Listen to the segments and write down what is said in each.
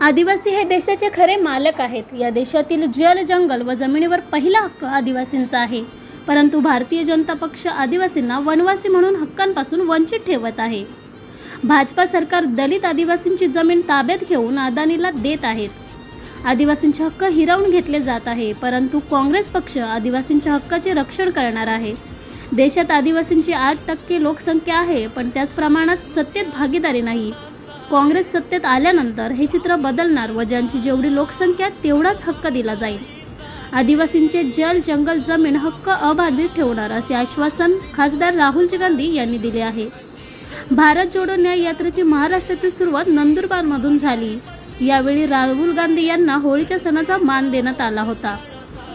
आदिवासी हे देशाचे खरे मालक आहेत. या देशातील जल जंगल व जमिनीवर पहिला हक्क आदिवासींचा आहे. परंतु भारतीय जनता पक्ष आदिवासींना वनवासी म्हणून हक्कांपासून वंचित ठेवत आहे. भाजपा सरकार दलित आदिवासींची जमीन ताब्यात घेऊन अदानीला देत आहेत. आदिवासींचे हक्क हिरावून घेतले जात आहे परंतु काँग्रेस पक्ष आदिवासींच्या हक्काचे रक्षण करणार आहे. देशात आदिवासींची आठ टक्के लोकसंख्या आहे पण त्याच प्रमाणात सत्तेत भागीदारी नाही. काँग्रेस सत्तेत आल्यानंतर हे चित्र बदलणार व ज्यांची जेवढी लोकसंख्या तेवढाच हक्क दिला जाईल. आदिवासींचे जल जंगल जमीन हक्क अबाधित ठेवणार असे आश्वासन खासदार राहुलजी गांधी यांनी दिले आहे. भारत जोडो न्याय यात्रेची महाराष्ट्रातील सुरुवात नंदुरबारमधून झाली. यावेळी राहुल गांधी यांना होळीच्या सणाचा मान देण्यात आला होता.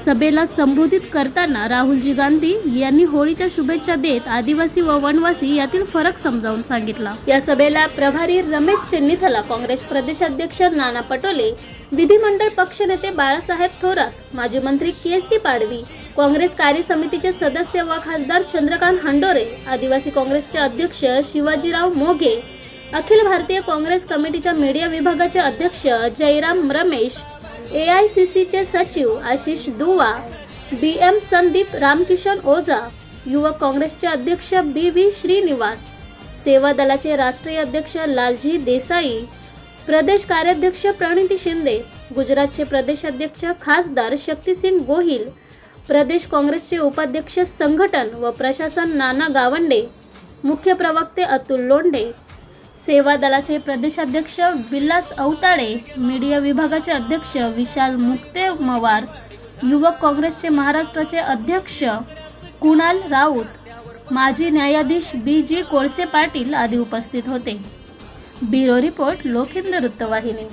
सभेला संबोधित करताना राहुलजी गांधी यांनी होळीच्या शुभेच्छा देत आदिवासी व वनवासी यातील फरक समजावून सांगितला. या सभेला प्रभारी रमेश चिन्निथला काँग्रेस प्रदेशाध्यक्ष नाना पटोले विधिमंडळ पक्षनेते बाळासाहेब थोरात माजी मंत्री के सी पाडवी काँग्रेस कार्य समितीचे सदस्य व खासदार चंद्रकांत हंडोरे आदिवासी काँग्रेसचे अध्यक्ष शिवाजीराव मोघे अखिल भारतीय काँग्रेस कमिटीच्या मीडिया विभागाचे अध्यक्ष Jairam Ramesh A I C सीचे सचिव आशिष दुवा बी एम संदीप रामकिशन ओझा युवक काँग्रेसचे अध्यक्ष बी व्ही श्रीनिवास सेवा दलाचे राष्ट्रीय अध्यक्ष लालजी देसाई प्रदेश कार्याध्यक्ष प्रणिती शिंदे गुजरातचे प्रदेश अध्यक्ष खासदार शक्तिसिंग गोहिल प्रदेश काँग्रेसचे उपाध्यक्ष संघटन व प्रशासन नाना गावंडे मुख्य प्रवक्ते अतुल लोंढे सेवा दलाचे प्रदेशाध्यक्ष विलास अवताडे मीडिया विभागाचे अध्यक्ष विशाल मुक्ते मवार युवक काँग्रेसचे महाराष्ट्राचे अध्यक्ष कुणाल राऊत माजी न्यायाधीश बी जी कोळसे पाटील आदी उपस्थित होते. ब्युरो रिपोर्ट लोकहिंद वृत्तवाहिनी.